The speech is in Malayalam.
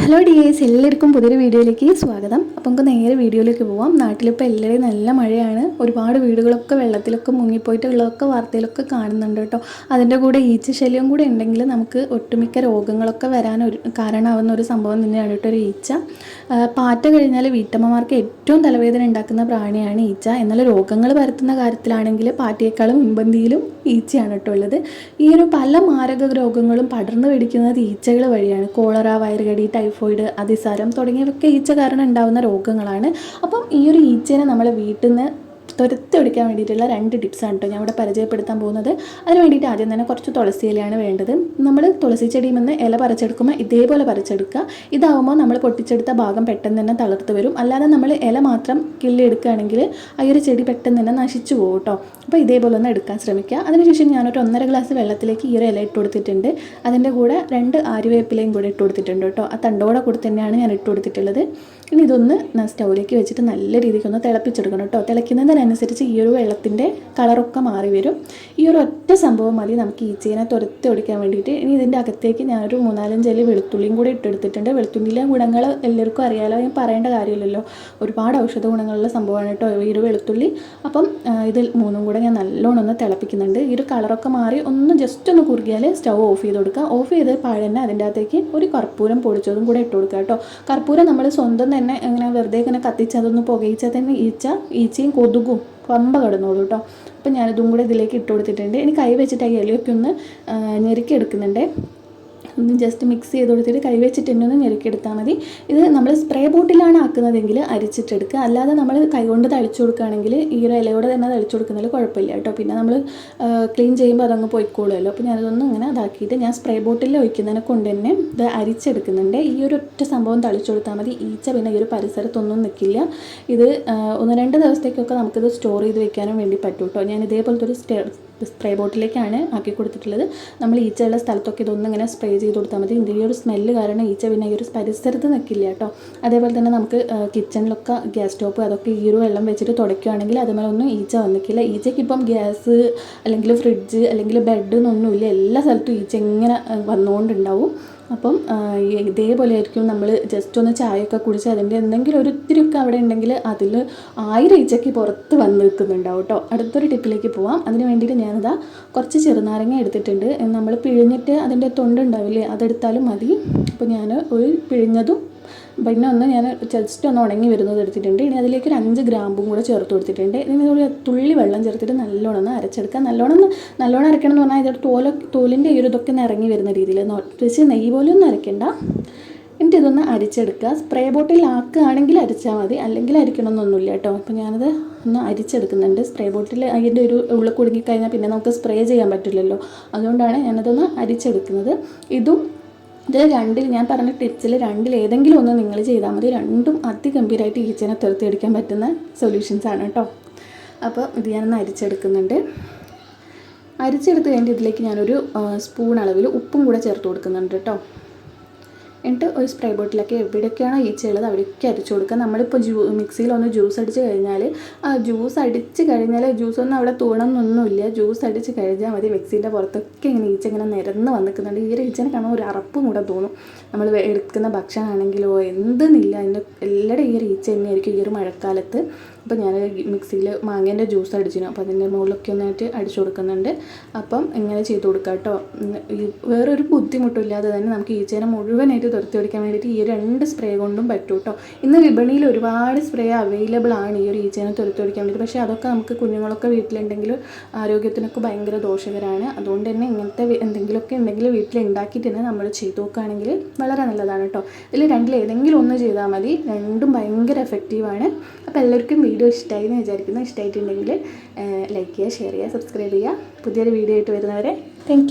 ഹലോ ഡിയേഴ്സ് എല്ലാവർക്കും പുതിയൊരു വീഡിയോയിലേക്ക് സ്വാഗതം. അപ്പോൾ നമുക്ക് നേരെ വീഡിയോയിലേക്ക് പോവാം. നാട്ടിലിപ്പോൾ എല്ലാവരും നല്ല മഴയാണ്. ഒരുപാട് വീടുകളൊക്കെ വെള്ളത്തിലൊക്കെ മുങ്ങിപ്പോയിട്ടുള്ളതൊക്കെ വാർത്തയിലൊക്കെ കാണുന്നുണ്ട് കേട്ടോ. അതിന്റെ കൂടെ ഈച്ച ശല്യം കൂടെ ഉണ്ടെങ്കിൽ നമുക്ക് ഒട്ടുമിക്ക രോഗങ്ങളൊക്കെ വരാൻ ഒരു കാരണമാവുന്ന ഒരു സംഭവം തന്നെയാണ് കേട്ടോ ഒരു ഈച്ച. പാറ്റ കഴിഞ്ഞാൽ വീട്ടമ്മമാർക്ക് ഏറ്റവും തലവേദന ഉണ്ടാക്കുന്ന പ്രാണിയാണ് ഈച്ച. എന്നാൽ രോഗങ്ങൾ പരത്തുന്ന കാര്യത്തിലാണെങ്കിൽ പാറ്റയേക്കാളും മുൻപന്തിയിലും ഈച്ചയാണ് കേട്ടോ ഉള്ളത്. ഈ ഒരു പല മാരക രോഗങ്ങളും പടർന്നു പിടിക്കുന്നത് ഈച്ചകൾ വഴിയാണ്. കോളറ വയറുകടി ടൈഫോയിഡ് അതിസാരം തുടങ്ങിയവയൊക്കെ ഈച്ച കാരണം ഉണ്ടാകുന്ന രോഗങ്ങളാണ്. അപ്പം ഈ ഒരു ഈച്ചേനെ നമ്മൾ വീട്ടിൽ നിന്ന് തുരത്തി ഒടിക്കാൻ വേണ്ടിയിട്ടുള്ള രണ്ട് ടിപ്സാണ് കേട്ടോ ഞാൻ ഇവിടെ പരിചയപ്പെടുത്താൻ പോകുന്നത്. അതിന് വേണ്ടിയിട്ട് ആദ്യം തന്നെ കുറച്ച് തുളസി ഇലയാണ് വേണ്ടത്. നമ്മൾ തുളസി ചെടിയിൽ നിന്ന് ഇല പറിച്ചെടുക്കുമ്പോൾ ഇതേപോലെ പറിച്ചെടുക്കുക. ഇതാവുമ്പോൾ നമ്മൾ പൊട്ടിച്ചെടുത്ത ഭാഗം പെട്ടെന്ന് തന്നെ തളർത്ത് വരും. അല്ലാതെ നമ്മൾ ഇല മാത്രം കിള്ളിയെടുക്കുകയാണെങ്കിൽ ആ ഒരു ചെടി പെട്ടെന്ന് തന്നെ നശിച്ചു പോകും കേട്ടോ. അപ്പോൾ ഇതേപോലെ ഒന്ന് എടുക്കാൻ ശ്രമിക്കുക. അതിനുശേഷം ഞാനൊരു ഒന്നര ഗ്ലാസ് വെള്ളത്തിലേക്ക് ഈ ഒരു ഇല ഇട്ട് കൊടുത്തിട്ടുണ്ട്. അതിന്റെ കൂടെ രണ്ട് ആര്യവേപ്പിലയും കൂടെ ഇട്ട് കൊടുത്തിട്ടുണ്ട് കേട്ടോ. ആ തണ്ടോടെ കൂടെ തന്നെയാണ് ഞാൻ ഇട്ട് കൊടുത്തിട്ടുള്ളത്. ഇനി ഇതൊന്ന് സ്റ്റൗവിലേക്ക് വെച്ചിട്ട് നല്ല രീതിക്ക് ഒന്ന് തിളപ്പിച്ചെടുക്കണം കേട്ടോ. തിളയ്ക്കുന്നതിനനുസരിച്ച് ഈ ഒരു വെള്ളത്തിന്റെ കളറൊക്കെ മാറി വരും. ഈ ഒരു ഒറ്റ സംഭവം മതി നമുക്ക് ഈച്ചേനെ തുരത്തി ഒടിക്കാൻ വേണ്ടിയിട്ട്. ഇനി ഇതിന്റെ അകത്തേക്ക് ഞാനൊരു മൂന്നാലഞ്ച് അല്ലി വെളുത്തുള്ളിയും കൂടി ഇട്ടെടുത്തിട്ടുണ്ട്. വെളുത്തുള്ളിയിലെ ഗുണങ്ങൾ എല്ലാവർക്കും അറിയാലോ ഞാൻ പറയേണ്ട കാര്യമില്ലല്ലോ. ഒരുപാട് ഔഷധ ഗുണങ്ങളുള്ള സംഭവമാണ് കേട്ടോ ഈ ഒരു വെളുത്തുള്ളി. അപ്പം ഇത് മൂന്നും കൂടെ ഞാൻ നല്ലോണം ഒന്ന് തിളപ്പിക്കുന്നുണ്ട്. ഈ ഒരു കളറൊക്കെ മാറി ഒന്ന് ജസ്റ്റ് ഒന്ന് കുറുകിയാൽ സ്റ്റൗ ഓഫ് ചെയ്ത് കൊടുക്കുക. ഓഫ് ചെയ്ത് പഴന്നെ അതിന്റെ അകത്തേക്ക് ഒരു കർപ്പൂരം പൊടിച്ചതും കൂടെ ഇട്ട് കൊടുക്കുക കേട്ടോ. കർപ്പൂരം നമ്മൾ സ്വന്തം തന്നെ ഇങ്ങനെ വെറുതെ ഇങ്ങനെ കത്തിച്ച് അതൊന്ന് പുകയിച്ചാൽ തന്നെ ഈച്ച ഈച്ചയും കൊതുകും പമ്പ കിടന്നോളൂ കേട്ടോ അപ്പം ഞാനിതും കൂടെ ഇതിലേക്ക് ഇട്ട് കൊടുത്തിട്ടുണ്ട്. ഇനി കൈ വെച്ചിട്ട് ആ ഇലയൊക്കെ ഒന്ന് ഞെരുക്കി എടുക്കുന്നുണ്ട്. ഒന്ന് ജസ്റ്റ് മിക്സ് ചെയ്ത് കൊടുത്തിട്ട് കൈ വെച്ചിട്ട് തന്നെ ഒന്ന് ഞെരുക്കിയെടുത്താൽ മതി. ഇത് നമ്മൾ സ്പ്രേ ബോട്ടിലാണ് ആക്കുന്നതെങ്കിൽ അരിച്ചിട്ടെടുക്കുക. അല്ലാതെ നമ്മൾ കൈകൊണ്ട് തളിച്ചു കൊടുക്കുകയാണെങ്കിൽ ഈ ഒരു ഇലയോടെ തന്നെ തളിച്ചു കൊടുക്കുന്നതിൽ കുഴപ്പമില്ല കേട്ടോ. പിന്നെ നമ്മൾ ക്ലീൻ ചെയ്യുമ്പോൾ അതങ്ങ് പോയിക്കോളുമല്ലോ. അപ്പോൾ ഞാനതൊന്നും ഇങ്ങനെ അതാക്കിയിട്ട് ഞാൻ സ്പ്രേ ബോട്ടിൽ ഒഴിക്കുന്നതിനെ കൊണ്ട് തന്നെ ഇത് അരിച്ചെടുക്കുന്നുണ്ട്. ഈ ഒരു ഒറ്റ സംഭവം തളിച്ചു കൊടുത്താൽ മതി. ഈച്ച പിന്നെ ഈ ഒരു പരിസരത്തൊന്നും നിൽക്കില്ല ഇത് ഒന്ന് രണ്ട് ദിവസത്തേക്കൊക്കെ നമുക്കിത് സ്റ്റോർ ചെയ്ത് വെക്കാനും വേണ്ടി പറ്റും കേട്ടോ. ഞാൻ ഇതേപോലത്തെ ഒരു സ്പ്രേ ബോട്ടിലേക്കാണ് ആക്കി കൊടുത്തിട്ടുള്ളത്. നമ്മൾ ഈച്ചയുള്ള സ്ഥലത്തൊക്കെ ഇതൊന്നും ഇങ്ങനെ സ്പ്രേ ചെയ്ത് കൊടുത്താൽ മതി. ഇതിന്റെ ഒരു സ്മെല്ല് കാരണം ഈച്ച പിന്നെ ഈ ഒരു പരിസരത്ത് നിൽക്കില്ല കേട്ടോ. അതേപോലെ തന്നെ നമുക്ക് കിച്ചണിലൊക്കെ ഗ്യാസ് സ്റ്റോപ്പ് അതൊക്കെ ഈ ഒരു വെള്ളം വെച്ചിട്ട് തുടയ്ക്കുകയാണെങ്കിൽ അതുപോലെ ഒന്നും ഈച്ച വന്നിക്കില്ല. ഈച്ചയ്ക്ക് ഇപ്പം ഗ്യാസ് അല്ലെങ്കിൽ ഫ്രിഡ്ജ് അല്ലെങ്കിൽ ബെഡ് എന്നൊന്നുമില്ല. എല്ലാ സ്ഥലത്തും ഈച്ച ഇങ്ങനെ വന്നുകൊണ്ടുണ്ടാവും. അപ്പം ഇതേപോലെ ആയിരിക്കും നമ്മൾ ജസ്റ്റ് ഒന്ന് ചായയൊക്കെ കുടിച്ച് അതിന്റെ എന്തെങ്കിലും ഒരു ഇത്തിരിയൊക്കെ അവിടെ ഉണ്ടെങ്കിൽ അതിൽ ആയിരം ഈച്ചയ്ക്ക് പുറത്ത് വന്ന് നിൽക്കുന്നുണ്ടാവും കേട്ടോ. അടുത്തൊരു ടിപ്പിലേക്ക് പോവാം. അതിന് വേണ്ടിയിട്ട് ഞാനിതാ കുറച്ച് ചെറുനാരങ്ങ എടുത്തിട്ടുണ്ട്. നമ്മൾ പിഴിഞ്ഞിട്ട് അതിന്റെ തൊണ്ടുണ്ടാവില്ലേ അതെടുത്താലും മതി. അപ്പോൾ ഞാൻ ഒരു പിഴിഞ്ഞതും പിന്നെ ഒന്ന് ഞാൻ ജസ്റ്റ് ഒന്ന് ഉണങ്ങി വരുന്നത് എടുത്തിട്ടുണ്ട്. ഇനി അതിലേക്ക് ഒരു അഞ്ച് ഗ്രാമ്പും കൂടെ ചേർത്ത് കൊടുത്തിട്ടുണ്ട്. ഇനി ഒരു തുള്ളി വെള്ളം ചേർത്തിട്ട് നല്ലോണം ഒന്ന് അരച്ചെടുക്കുക നല്ലോണം നല്ലോണം അരക്കണം എന്ന് പറഞ്ഞാൽ ഇതൊരു തോല തോലിന്റെ ഈ ഒരു ഇതൊക്കെ ഒന്ന് ഇറങ്ങി വരുന്ന രീതിയിൽ വെച്ച് നെയ്യ് പോലെ ഒന്നും അരയ്ക്കണ്ട എന്നിട്ട് ഇതൊന്ന് അരിച്ചെടുക്കുക. സ്പ്രേ ബോട്ടിൽ ആക്കുകയാണെങ്കിൽ അരിച്ചാൽ മതി. അല്ലെങ്കിൽ അരിക്കണമെന്നൊന്നുമില്ല കേട്ടോ. അപ്പോൾ ഞാനത് ഒന്ന് അരിച്ചെടുക്കുന്നുണ്ട്. സ്പ്രേ ബോട്ടിൽ അതിന്റെ ഒരു ഉള്ളിൽ കുടുങ്ങിക്കഴിഞ്ഞാൽ പിന്നെ നമുക്ക് സ്പ്രേ ചെയ്യാൻ പറ്റില്ലല്ലോ. അതുകൊണ്ടാണ് ഞാനതൊന്ന് അരിച്ചെടുക്കുന്നത്. ഇതും ഇത് രണ്ടിൽ ഞാൻ പറഞ്ഞ ടിപ്സിൽ രണ്ടിൽ ഏതെങ്കിലും ഒന്ന് നിങ്ങൾ ചെയ്താൽ മതി. രണ്ടും അതിഗംഭീരമായിട്ട് ഈച്ചനെ തുരത്തിയടിക്കാൻ പറ്റുന്ന സൊല്യൂഷൻസ് ആണ് കേട്ടോ അപ്പോൾ ഇത് ഞാനൊന്ന് അരിച്ചെടുക്കുന്നുണ്ട്. അരിച്ചെടുത്ത് കഴിഞ്ഞിട്ട് ഇതിലേക്ക് ഞാനൊരു സ്പൂൺ അളവിൽ ഉപ്പും കൂടെ ചേർത്ത് കൊടുക്കുന്നുണ്ട് കേട്ടോ എന്നിട്ട് ഒരു സ്പ്രേ ബോട്ടിലൊക്കെ എവിടെയൊക്കെയാണോ ഈച്ചയുള്ളത് അവിടെയൊക്കെ അരച്ചു കൊടുക്കുക. നമ്മളിപ്പോൾ ജ്യൂ മിക്സിയിൽ ഒന്ന് ജ്യൂസ് അടിച്ച് കഴിഞ്ഞാൽ ആ ജ്യൂസ് അടിച്ച് കഴിഞ്ഞാൽ ജ്യൂസ് ഒന്നും അവിടെ തൂണമെന്നൊന്നുമില്ല ജ്യൂസ് അടിച്ച് കഴിഞ്ഞാൽ മതി. മിക്സീന്റെ പുറത്തൊക്കെ ഇങ്ങനെ ഈച്ച ഇങ്ങനെ നിരന്ന് വന്ന് നിൽക്കുന്നുണ്ട് ഈ ഒരു ഈച്ചനെ കാണുമ്പോൾ ഒരു അറപ്പും കൂടെ തോന്നും. നമ്മൾ എടുക്കുന്ന ഭക്ഷണമാണെങ്കിലോ എന്തെന്നില്ല. അതിന്റെ എല്ലാവരുടെ ഈ ഒരു ഈച്ച തന്നെയായിരിക്കും ഈ ഒരു മഴക്കാലത്ത്. അപ്പോൾ ഞാൻ മിക്സിയിൽ മാങ്ങേന്റെ ജ്യൂസ് അടിച്ചിരുന്നു. അപ്പോൾ അതിന്റെ മുകളിലൊക്കെ ഒന്നായിട്ട് അടിച്ചു കൊടുക്കുന്നുണ്ട്. അപ്പം ഇങ്ങനെ ചെയ്ത് കൊടുക്കാം കേട്ടോ വേറൊരു ബുദ്ധിമുട്ടില്ലാതെ തന്നെ നമുക്ക് ഈച്ചേനെ മുഴുവനായിട്ട് തുരത്തി ഓടിക്കാൻ വേണ്ടിയിട്ട് ഈ രണ്ട് സ്പ്രേ കൊണ്ടും പറ്റും കേട്ടോ ഇന്ന് വിപണിയിൽ ഒരുപാട് സ്പ്രേ അവൈലബിൾ ആണ് ഈ ഒരു ഈച്ചേനെ തുരത്തി ഓടിക്കാൻ വേണ്ടിയിട്ട്. പക്ഷേ അതൊക്കെ നമുക്ക് കുഞ്ഞുങ്ങളൊക്കെ വീട്ടിലുണ്ടെങ്കിൽ ആരോഗ്യത്തിനൊക്കെ ഭയങ്കര ദോഷകരമാണ്. അതുകൊണ്ട് തന്നെ ഇങ്ങനത്തെ എന്തെങ്കിലുമൊക്കെ ഉണ്ടെങ്കിൽ വീട്ടിൽ ഉണ്ടാക്കിയിട്ട് തന്നെ നമ്മൾ ചെയ്തു നോക്കുകയാണെങ്കിൽ വളരെ നല്ലതാണ് കേട്ടോ. ഇതിൽ രണ്ടിൽ ഏതെങ്കിലും ഒന്ന് ചെയ്താൽ മതി. രണ്ടും ഭയങ്കര എഫക്റ്റീവാണ് അപ്പോൾ എല്ലാവർക്കും വീഡിയോ ഇഷ്ടമായി എന്ന് വിചാരിക്കുന്നു. ഇഷ്ടമായിട്ടുണ്ടെങ്കിൽ ലൈക്ക് ചെയ്യുക ഷെയർ ചെയ്യുക സബ്സ്ക്രൈബ് ചെയ്യുക. പുതിയൊരു വീഡിയോ ആയിട്ട് വരുന്നവരെ താങ്ക്